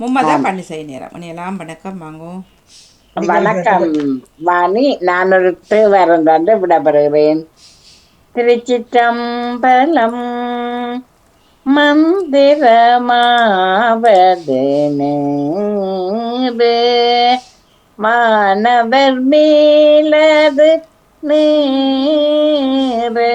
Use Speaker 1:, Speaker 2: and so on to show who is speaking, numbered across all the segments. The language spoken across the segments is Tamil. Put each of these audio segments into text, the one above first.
Speaker 1: மும்மதா பண்ணி செய்ய நேரம் உன்னையெல்லாம் வணக்கம் வாங்கும்
Speaker 2: வணக்கம் வாணி. நான் ஒரு தேவாரம் தந்து விடப்படுகிறேன் திருச்சிற்றம்பலம் மந்திரமாவது மாணவர் மேலது நீரு.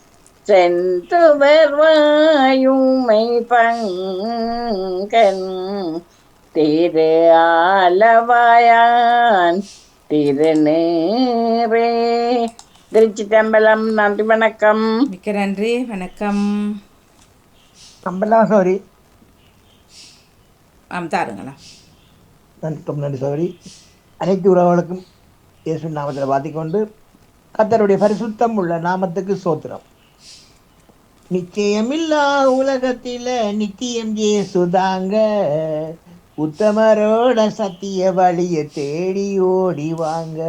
Speaker 2: சென்றுவர் வாயுமை பங்கன் திரு ஆலவாயான் திருநீரே திருச்சிட்டம்பலம் நன்றி வணக்கம்.
Speaker 1: மிக்க நன்றி வணக்கம்.
Speaker 3: நம்பலாம் சௌரி
Speaker 1: ஆம் தாருங்களா.
Speaker 3: நன்றி நன்றி சௌரி அனைத்து உறவுகளுக்கும் இயேசு நாமத்தில் வாத்திக்கொண்டு கத்தருடைய பரிசுத்தம் உள்ள நாமத்துக்கு சோத்திரம் நிச்சயமில்லா உலகத்தில நித்தியம் ஜேசுதாங்க. உத்தமரோட சத்திய வழிய தேடி ஓடி வாங்க.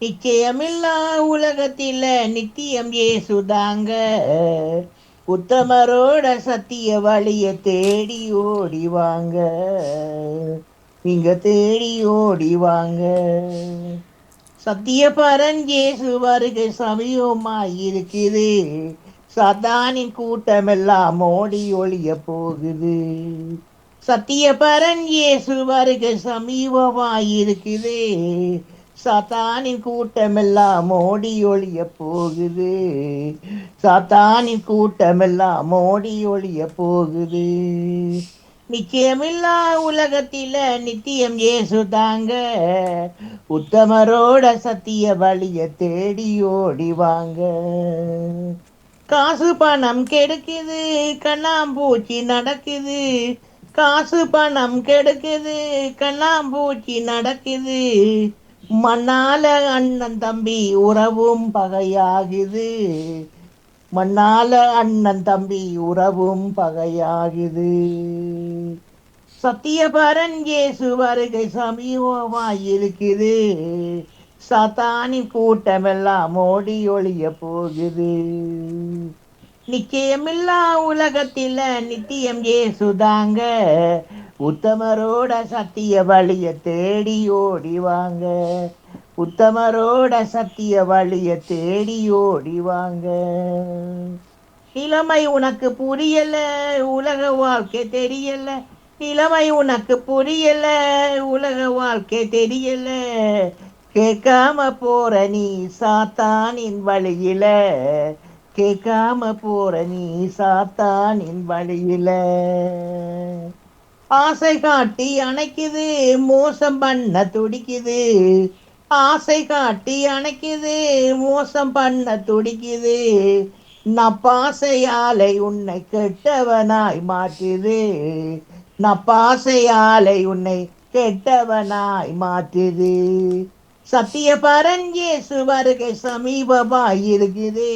Speaker 3: நிச்சயமில்லா உலகத்தில நித்தியம் இயேசுதாங்க உத்தமரோட சத்திய வழிய தேடி ஓடி வாங்க. நீங்க தேடி ஓடி வாங்க. சத்திய பரஞ்சேசு வருகை சமயமாயிருக்குது சதானின் கூட்டமெல்லாம் ஓடி ஒளிய போகுது. சத்தியபரன் இயேசு வருகை சமீபமாயிருக்குது. சாத்தானின் கூட்டமெல்லாம் ஓடி ஒளிய போகுது. சாத்தானின் கூட்டமெல்லாம் ஓடி ஒளிய போகுது. நிச்சயமில்லா உலகத்தில நித்தியம் இயேசு தாங்க. உத்தமரோட சத்திய வழிய தேடி ஓடி வாங்க. காசு பணம் கெடுக்குது கண்ணாம்பூச்சி நடக்குது. காசு பணம் கெடுக்குது கண்ணாம்பூச்சி நடக்குது. மண்ணால அண்ணன் தம்பி உறவும் பகையாகுது. மண்ணால அண்ணன் தம்பி உறவும் பகையாகுது. சத்தியபரன் இயேசு வருகை சமீபமாயிருக்குது. சாத்தானின் கூட்டமெல்லாம் ஓடி ஒளிய போகுது. நிச்சயமில்லா உலகத்தில நித்தியம் ஏசுதாங்க. உத்தமரோட சத்திய வழிய தேடி ஓடிவாங்க உத்தமரோட சத்திய வழிய தேடி ஓடிவாங்க நிலைமை இளமை உனக்கு புரியல உலக வாழ்க்கை தெரியல. இளமை உனக்கு புரியல உலக வாழ்க்கை தெரியல. கேட்காம போற நீ சாத்தானின் வழியில. கேட்காம போற நீ சாத்தானின் வழியில. ஆசை காட்டி அணைக்குது மோசம் பண்ண துடிக்குது. ஆசை காட்டி அணைக்குது மோசம் பண்ண துடிக்குது. நப்பாசையாலை உன்னை கெட்டவனாய் மாற்றுது. நப்பாசையாலை உன்னை கெட்டவனாய் மாற்றுது. சத்திய பரஞ்சேசு வருகை சமீபமாய் இருக்குது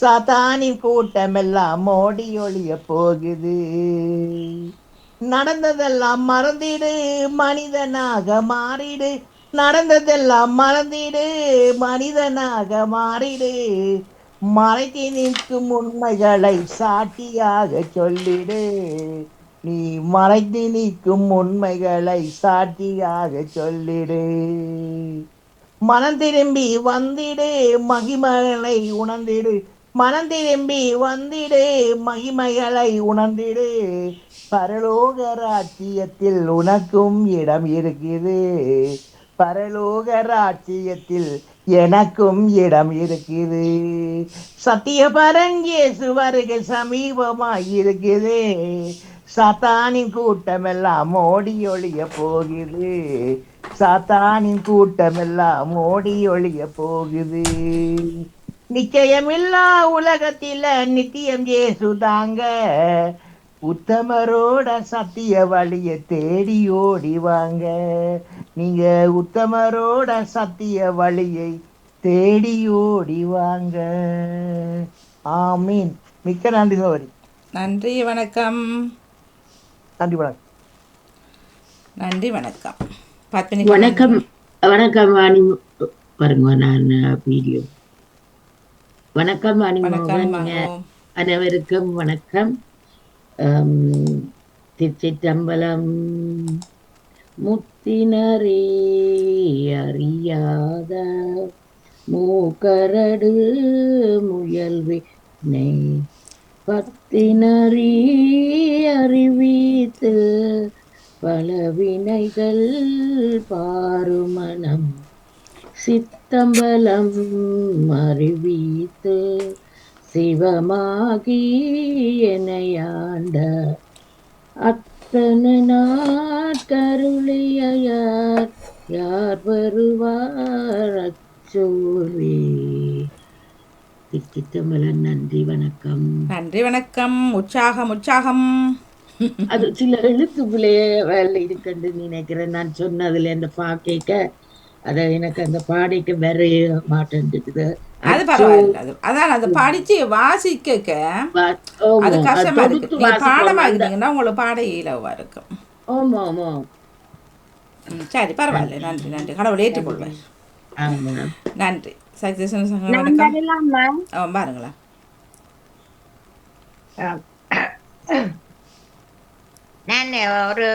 Speaker 3: சாத்தானின் கூட்டமெல்லாம் மோடி ஒழிய போகுது. நடந்ததெல்லாம் மறந்திடு மனிதனாக மாறிடு. நடந்ததெல்லாம் மறந்திடு மனிதனாக மாறிடு. மறைத்து நிற்கும் உண்மைகளை சாட்டியாக சொல்லிடு. நீ மறைத்து நிற்கும் உண்மைகளை சாட்சியாக சொல்லிடு. மனம் திரும்பி வந்திடு மகிமைகளை உணர்ந்திடு. மனம் திரும்பி வந்திடு மகிமைகளை உணர்ந்திடு. பரலோக ராட்சியத்தில் உனக்கும் இடம் இருக்குது பரலோக ராட்சியத்தில் எனக்கும் இடம் இருக்குது சத்திய பரஞ்சேசு வருகை சமீபமாய் இருக்குது சாத்தானின் கூட்டமெல்லாம் ஓடி ஒழிய போகுது. சாத்தானின் கூட்டமெல்லாம் ஓடி ஒழிய போகுது. நிச்சயமில்லா உலகத்தில நித்தியம் ஏசுதாங்க உத்தமரோட சத்திய வழிய தேடி ஓடிவாங்க நீங்க உத்தமரோட சத்திய வழியை தேடி ஓடிவாங்க ஆமீன். மிக்க நன்றி சோரி
Speaker 1: நன்றி வணக்கம்.
Speaker 3: நன்றி வணக்கம்.
Speaker 1: நன்றி வணக்கம். பத்மினி
Speaker 4: வணக்கம். வணக்கம் வாணி பாருங்க நான் வீடியோ வணக்கம் வாணி. அனைவருக்கும் வணக்கம். திருச்சிற்றம்பலம் முத்தினரே அறியாத மூக்கரடு முயல்வினை பத்தினறி அறிவித்து பல வினைகள் பாருமணம் சித்தம்பலம் அறிவித்து சிவமாகி எனையாண்ட அத்தனை நாட்கருளிய யார் வருவார் அச்சோவே சித்தம்பலம் நன்றி வணக்கம்.
Speaker 1: நன்றி வணக்கம். உற்சாகம் உற்சாகம்.
Speaker 4: அது சில எழுத்துக்குள்ளேயே வேலை இருக்குன்னு நினைக்கிறேன். நான் சொன்னதுல இந்த பாக்கைக்க அத எனக்கு அந்த பாடிக்க வரைய மாட்டேன்டுக்குது
Speaker 1: அது பரவாயில்ல. அது அதான் அது படிச்சு வாசிக்க அது கஷ்டமா இருக்கு. நீங்க பாடமாக்கிட்டீங்கன்னா உங்களுக்கு பாட இலவா இருக்கும்.
Speaker 4: ஆமா ஆமா.
Speaker 1: சரி பரவாயில்ல. நன்றி நன்றி. கடவுள் ஏற்றுக்கொள்வார்.
Speaker 4: ஆமா.
Speaker 1: நன்றி. சக்தி சங்கம் பாருங்களா
Speaker 5: நான் ஒரு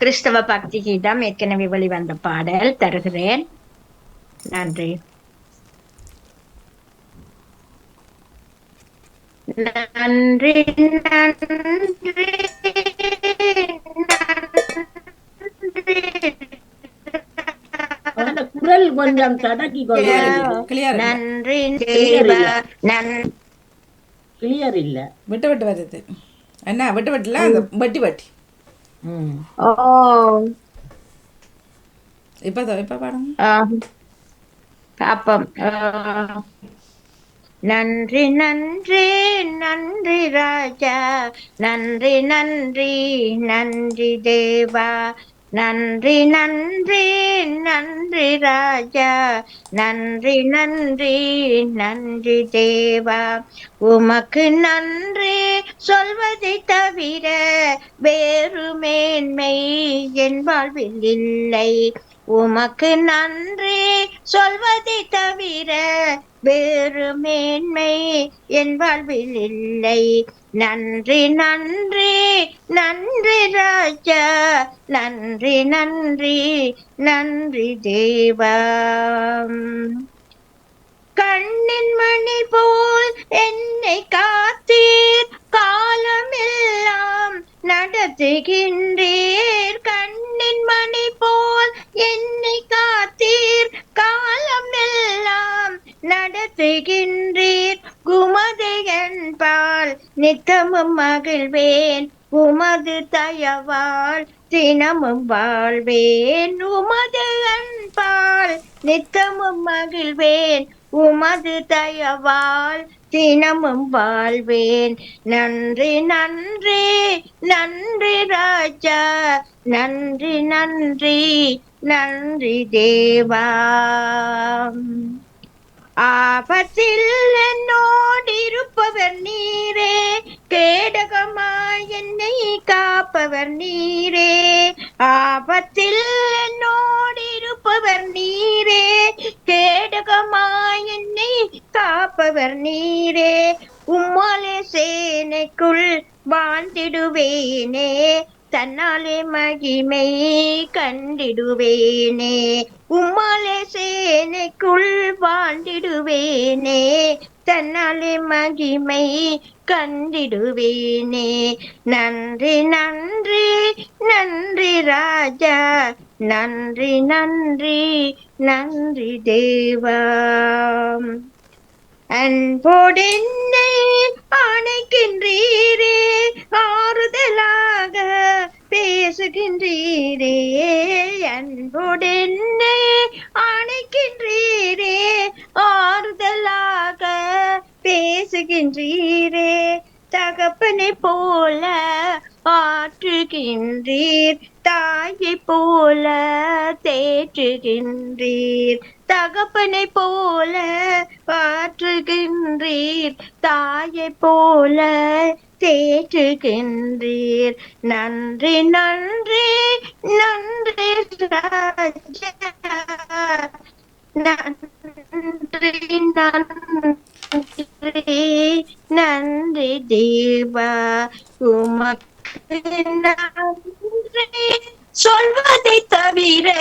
Speaker 5: கிறிஸ்தவ பக்தி கீதம் ஏற்கனவே வெளிவந்த பாடல் தருகிறேன் நன்றி நன்றி நன்றி
Speaker 4: கொஞ்சம் தடக்கி
Speaker 5: நன்றி
Speaker 4: கிளியர் இல்ல.
Speaker 1: விட்டு விட்டு வருது என்ன விட்டு விட்டுல அந்த வட்டி வட்டி. இப்போ இப்போ.
Speaker 5: பாப்போம் ஆ. நன்றி நன்றி நன்றி ராஜா. நன்றி நன்றி நன்றி தேவா. நன்றி நன்றி நன்றி ராஜா. நன்றி நன்றி நன்றி தேவா. உமக்கு நன்றி சொல்வதை தவிர வேறு மேன்மை என் வாழ்வில் இல்லை. உமக்கு நன்றி சொல்வதை தவிர வேறு மேன்மை என் வாழ்வில் இல்லை. நன்றி நன்றி நன்றி ராஜா. நன்றி நன்றி நன்றி தேவா. கண்ணின் மணி போல் என்னை காத்தீர். காலமெல்லாம் நடத்துகின்றீர். கண்ணின் மணி போல் என்னை காத்தீர். காலமெல்லாம் நடத்துகின்றீர். குமது என்பால் நித்தமும் மகிழ்வேன். உமது தயவால் தினமும் வாழ்வேன். உமது அன்பால் நித்தமும் மகிழ்வேன். உமது தயவால் தினமும் வாழ்வேன். நன்றி நன்றி நன்றி ராஜா. நன்றி நன்றி நன்றி தேவா. ஆபத்தில் என்னோடிருப்பவர் நீரே கேடகமாய் என்னை காப்பவர் நீரே. ஆபத்தில் என்னோடிருப்பவர் நீரே கேடகமாய் என்னை காப்பவர் நீரே. உம்மாலே சேனைக்குள் வாழ்ந்திடுவேனே தன்னாலே மகிமை கண்டிடுவேனே. உம்மாலே சேனை வாழ்ந்திடுவேனே தன்னாலே மகிமை கண்டிடுவேனே. நன்றி நன்றி நன்றி ராஜா நன்றி நன்றி நன்றி தேவா. அன்போடென்னை அணைக்கின்றீரே ஆறுதலாக பேசுகின்றீரே. அன்போடென்னை பேசுகின்றீரே தகப்பனை போல ஆற்றுகின்றீர் தாயை போல தேற்றுகின்றீர் தகப்பனை போல ஆற்றுகின்றீர் தாயை போல தேற்றுகின்றீர். நன்றி நன்றி நன்றி ராஜா. நன்றி நன்றி. நன்றி தேவா. உமக்கு நன்றி. சொல்வதை தவிர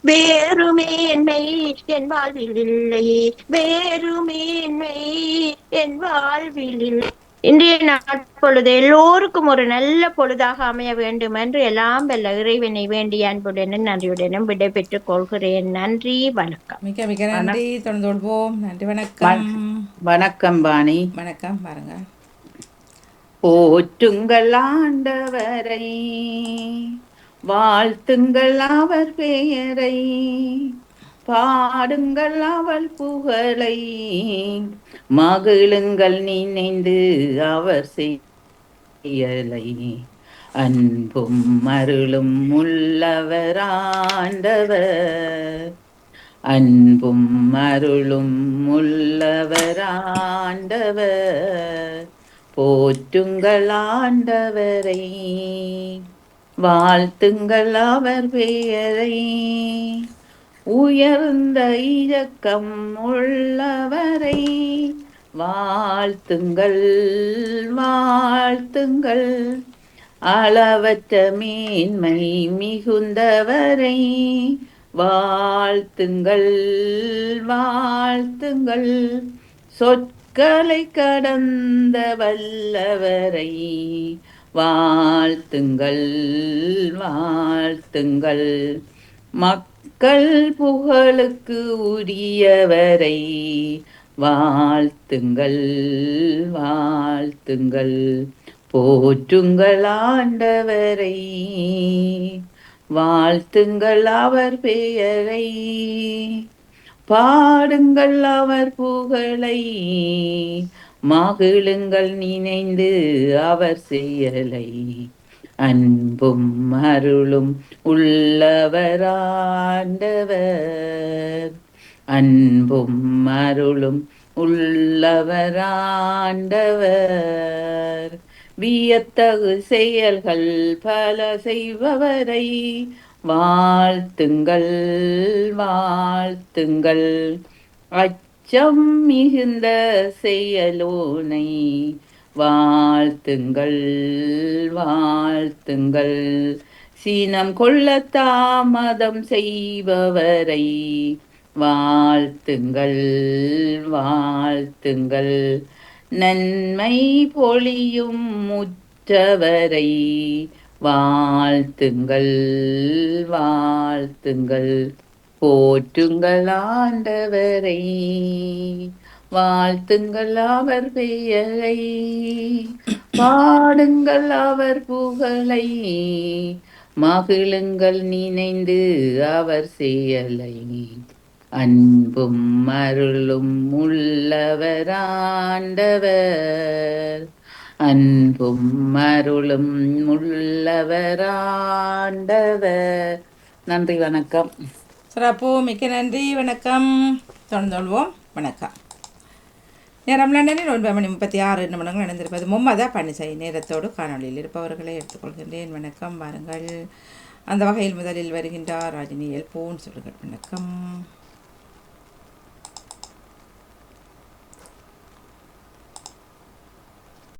Speaker 5: வேறு மேன்மை என் வாழ்வில் இல்லை. வேறு மேன்மை என் வாழ்வில் இல்லை. இன்றைய நாட்பொழுது எல்லோருக்கும் ஒரு நல்ல பொழுதாக அமைய வேண்டும் என்று எல்லாம் வல்ல இறைவனை வேண்டிய அன்புடனும் நன்றியுடனும் விடை பெற்றுக் கொள்கிறேன். நன்றி வணக்கம்.
Speaker 1: மிக்க மிக்க நன்றி. தொடர்ந்து கொள்வோம் நன்றி வணக்கம்.
Speaker 6: வணக்கம் பாணி.
Speaker 1: வணக்கம் பாருங்க.
Speaker 6: போற்றுங்கள் ஆண்டவரை வாழ்த்துங்கள் அவர் பெயரை பாடுங்கள் அவள் புகழை மகிழுங்கள் நினைந்து அவர் செயலை. அன்பும் அருளும் உள்ளவர் ஆண்டவர். அன்பும் அருளும் உள்ளவராண்டவர் போற்றுங்கள் ஆண்டவரை வாழ்த்துங்கள் அவர் பெயரை. உயர்ந்த இயக்கம் உள்ளவரை வாழ்த்துங்கள் வாழ்த்துங்கள். அளவற்ற மேன்மை மிகுந்தவரை வாழ்த்துங்கள் வாழ்த்துங்கள். சொற்களை கடந்த வல்லவரை வாழ்த்துங்கள் வாழ்த்துங்கள். மக்கள் புகழுக்கு உரியவரை வாழ்த்துங்கள் வாழ்த்துங்கள். போற்றுங்கள் ஆண்டவரை. வாழ்த்துங்கள் அவர் பெயரை பாடுங்கள் அவர் புகழை மகிழுங்கள் நினைந்து அவர் செயலை. அன்பும் அருளும் உள்ளவராண்டவர் அன்பும் அருளும் உள்ளவராண்டவர் வியத்தகு செயல்கள் பல செய்பவரை வாழ்த்துங்கள் வாழ்த்துங்கள். அச்சம் மிகுந்த செயலோனை வாழ்த்துங்கள் வாழ்த்துங்கள். சீனம் கொள்ள தாமதம் செய்பவரை வாழ்த்துங்கள் வாழ்த்துங்கள். நன்மை பொழியும் முற்றவரை வாழ்த்துங்கள் வாழ்த்துங்கள். போற்றுங்கள் ஆண்டவரை வாழ்த்துங்கள் அவர் பெயரை. பாடுங்கள் அவர் புகழை மகிழுங்கள் நினைந்து அவர் செயலை. அன்பும் அருளும் உள்ளவராண்டவர் அன்பும் அருளும் உள்ளவராண்டவர் நன்றி வணக்கம்.
Speaker 1: சிறப்பு மிக்க நன்றி வணக்கம். தொடர்ந்து கொள்வோம் வணக்கம். நேரம் லண்டனில் ஒன்பது மணி முப்பத்தி ஆறு நிமிடங்கள் நடந்திருப்பது மும்மதா பணிசை நேரத்தோடு காணொளியில் இருப்பவர்களை எடுத்துக்கொள்கின்றேன். வணக்கம் வாருங்கள். அந்த வகையில் முதலில் வருகின்றார் ராஜினி எல்போன் சொல்லுங்கள். வணக்கம்.